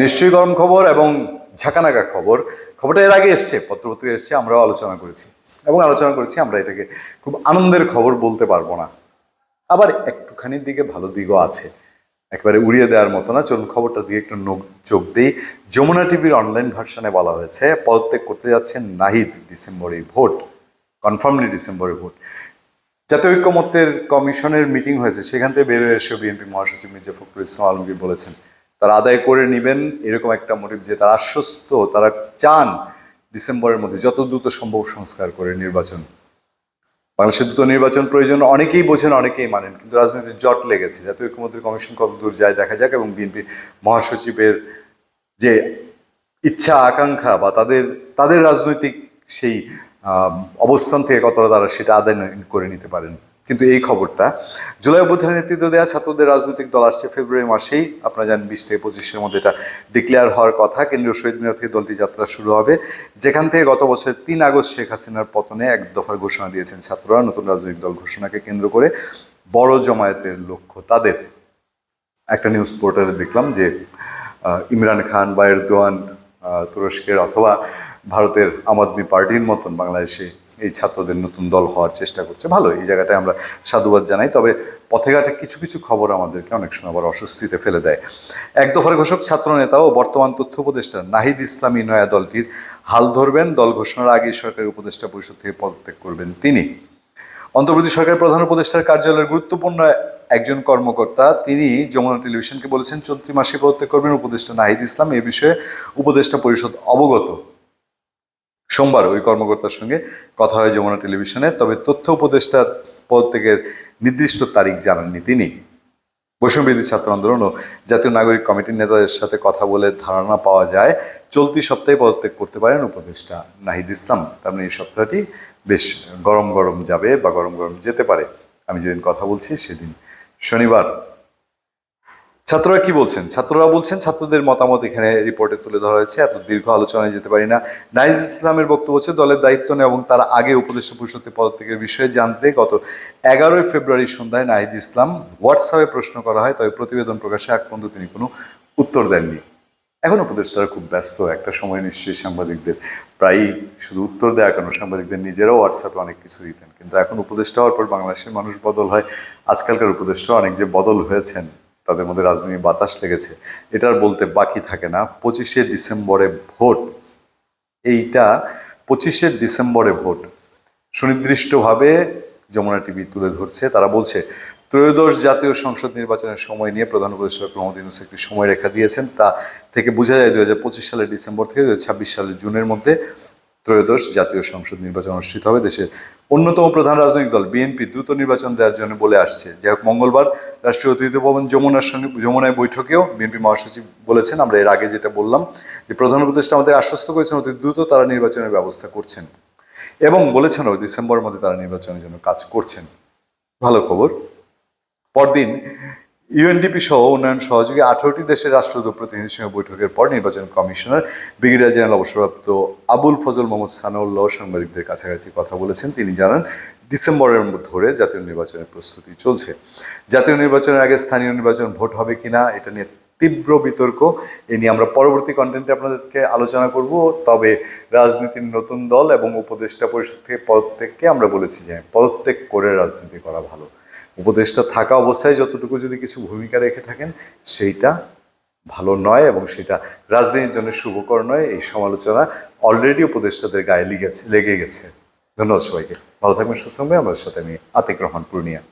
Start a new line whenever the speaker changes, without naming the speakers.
নিশ্চয়ই গরম খবর এবং ঝাঁকানাকা খবর। খবরটা এর আগে এসছে পত্রপত্রিকা এসছে, আমরাও আলোচনা করেছি। এবং আলোচনা করেছি, আমরা এটাকে খুব আনন্দের খবর বলতে পারব না। আবার একটুখানির দিকে ভালো দিকও আছে। একবারে উড়িয়ে দেওয়ার মতো না। চলুন খবরটা দিয়ে একটু চোখ দিই। যমুনা টিভির অনলাইন ভার্সনে বলা হয়েছে, পদত্যাগ করতে যাচ্ছেন নাহিদ ডিসেম্বরেই ভোট কনফার্মলি ডিসেম্বরে ভোট। জাতীয় ঐক্যমত্যের কমিশনের মিটিং হয়েছে, সেখান থেকে বেরোয় এসে বিএনপি মহাসচিব মির্জা ফখরুল ইসলাম আলমগীর বলেছেন। তারা আদায় করে নেবেন এরকম একটা মোটিভ যে তারা আশ্বস্ত, তারা চান ডিসেম্বরের মধ্যে যত দ্রুত সম্ভব সংস্কার করে নির্বাচন। বাংলাদেশের দ্রুত নির্বাচন প্রয়োজন অনেকেই বোঝেন, অনেকেই মানেন, কিন্তু রাজনীতির জট লেগেছে। জাতীয় ঐক্যমন্ত্রী কমিশন কত দূর যায় দেখা যাক এবং বিএনপি মহাসচিবের যে ইচ্ছা, আকাঙ্ক্ষা বা তাদের তাদের রাজনৈতিক সেই অবস্থান থেকে কতটা তারা সেটা আদায় করে নিতে পারেন। কিন্তু এই খবরটা। জুলাই অভ্যুত্থানের নেতৃত্ব দেওয়া ছাত্রদের রাজনৈতিক দল আসছে ফেব্রুয়ারি মাসেই। আপনারা জানেন বিশ থেকে পঁচিশের মধ্যে এটা ডিক্লেয়ার হওয়ার কথা। কেন্দ্রীয় শহীদ মিনার থেকে দলটি যাত্রা শুরু হবে। যেখান থেকে গত বছর তিন আগস্ট শেখ হাসিনার পতনে এক দফার ঘোষণা দিয়েছেন ছাত্ররা নতুন রাজনৈতিক দল ঘোষণাকে কেন্দ্র করে। বড় জমায়েতের লক্ষ্য তাদের। একটা নিউজ পোর্টালে দেখলাম যে ইমরান খান বা এরদোয়ান তুরস্কের অথবা ভারতের আম আদমি পার্টির মতন বাংলাদেশে এই ছাত্রদের নতুন দল হওয়ার চেষ্টা করছে। ভালো এই জায়গাটায় আমরা সাধুবাদ জানাই। তবে পথে ঘাটে কিছু কিছু খবর আমাদেরকে অনেক সময় আবার অস্বস্তিতে ফেলে দেয়। এক দফার ঘোষক ছাত্র নেতা ও বর্তমান তথ্য উপদেষ্টা নাহিদ ইসলামী নয়া দলটির হাল ধরবেন। দল ঘোষণার আগেই সরকারি উপদেষ্টা পরিষদ থেকে পদত্যাগ করবেন তিনি। অন্তর্বর্তী সরকারের প্রধান উপদেষ্টার কার্যালয়ের গুরুত্বপূর্ণ একজন কর্মকর্তা, তিনি যমুনা টেলিভিশনকে বলেছেন, চলতি মাসে পদত্যাগ করবেন উপদেষ্টা নাহিদ ইসলাম। এ বিষয়ে উপদেষ্টা পরিষদ অবগত। সোমবার ওই কর্মকর্তার সঙ্গে কথা হয় যমুনা টেলিভিশনে, তবে তথ্য উপদেষ্টার পদত্যাগের নির্দিষ্ট তারিখ জানাননি তিনি। বৈষম্যবিধি ছাত্র আন্দোলন ও জাতীয় নাগরিক কমিটির নেতাদের সাথে কথা বলে ধারণা পাওয়া যায়, চলতি সপ্তাহে পদত্যাগ করতে পারেন উপদেষ্টা নাহিদ ইসলাম। তার মানে এই সপ্তাহটি বেশ গরম গরম যাবে বা গরম গরম যেতে পারে। আমি যেদিন কথা বলছি সেদিন শনিবার। ছাত্ররা কি বলছেন? ছাত্ররা বলছেন, ছাত্রদের মতামত এখানে রিপোর্টে তুলে ধরা হয়েছে। এত দীর্ঘ আলোচনায় যেতে পারি না। নাইজ ইসলামের বক্তব্য হচ্ছে, দলের দায়িত্ব নেয় এবং তারা আগে উপদেষ্টা পরিষদের পদত্যাগের বিষয়ে জানতে গত এগারোই ফেব্রুয়ারি সন্ধ্যায় নাহিদ ইসলাম হোয়াটসঅ্যাপে প্রশ্ন করা হয়, তবে প্রতিবেদন প্রকাশে আগ পর্যন্ত তিনি কোনো উত্তর দেননি। এখন উপদেষ্টারা খুব ব্যস্ত, একটা সময় নিশ্চয়ই সাংবাদিকদের প্রায়ই শুধু উত্তর দেওয়া কেন সাংবাদিকদের নিজেরাও হোয়াটসঅ্যাপে অনেক কিছু দিতেন। কিন্তু এখন উপদেষ্টা হওয়ার পর বাংলাদেশের মানুষ বদল হয়। আজকালকার উপদেষ্টা অনেক যে বদল হয়েছেন তাদের মধ্যে রাজনীতি বাতাস লেগেছে। এটার বলতে বাকি থাকে না। পঁচিশে ডিসেম্বরে ভোট। এইটা পঁচিশে ডিসেম্বরে ভোট। সুনির্দিষ্টভাবে যমুনা টিভি তুলে ধরছে। তারা বলছে, ত্রয়োদশ জাতীয় সংসদ নির্বাচনের সময় নিয়ে প্রধান উপদেষ্টা প্রমোদ ইউনুস একটি সময় রেখা দিয়েছেন। তা থেকে বোঝা যায় দু হাজার পঁচিশ সালের ডিসেম্বর থেকে ছাব্বিশ সালের জুনের মধ্যে ত্রয়োদশ জাতীয় সংসদ নির্বাচন অনুষ্ঠিত হবে দেশের অন্যতম প্রধান রাজনৈতিক দল বিএনপি দ্রুত নির্বাচন দেওয়ার জন্য বলে আসছে। যাই হোক, মঙ্গলবার রাষ্ট্রীয় অতিথি ভবন যমুনার সঙ্গে, যমুনায় বৈঠকেও বিএনপি মহাসচিব বলেছেন, আমরা এর আগে যেটা বললাম যে প্রধান উপদেষ্টা আমাদের আশ্বস্ত করেছেন, অতি দ্রুত তারা নির্বাচনের ব্যবস্থা করছেন এবং বলেছেনও ডিসেম্বরের মধ্যে তারা নির্বাচনের জন্য কাজ করছেন। ভালো খবর। পরদিন ইউএনডিপি সহ উন্নয়ন সহযোগী আঠারোটি দেশের রাষ্ট্রদূত প্রতিনিধির সঙ্গে বৈঠকের পর নির্বাচন কমিশনার ব্রিগেডিয়ার জেনারেল অবসরপ্রাপ্ত আবুল ফজল মোহাম্মদ সানাউল্লাহ সাংবাদিকদের কাছাকাছি কথা বলেছেন। তিনি জানান, ডিসেম্বরের ধরে জাতীয় নির্বাচনের প্রস্তুতি চলছে। জাতীয় নির্বাচনের আগে স্থানীয় নির্বাচন ভোট হবে কিনা, এটা নিয়ে তীব্র বিতর্ক। এ নিয়ে আমরা পরবর্তী কন্টেন্টে আপনাদেরকে আলোচনা করব। তবে রাজনীতির নতুন দল এবং উপদেষ্টা পরিষদ থেকে পদত্যাগকে আমরা বলেছি যে, পদত্যাগ করে রাজনীতি করা ভালো। উপদেষ্টা থাকা অবস্থায় যতটুকু যদি কিছু ভূমিকা রেখে থাকেন, সেইটা ভালো নয় এবং সেটা রাজনীতির জন্য শুভকর নয়। এই সমালোচনা অলরেডি উপদেষ্টাদের গায়ে লেগেছে, লেগে গেছে। ধন্যবাদ সবাইকে। ভালো থাকবেন, সুস্থ থাকবেন। আমাদের সাথে আমি আতিক রহমান, পূর্ণিয়া।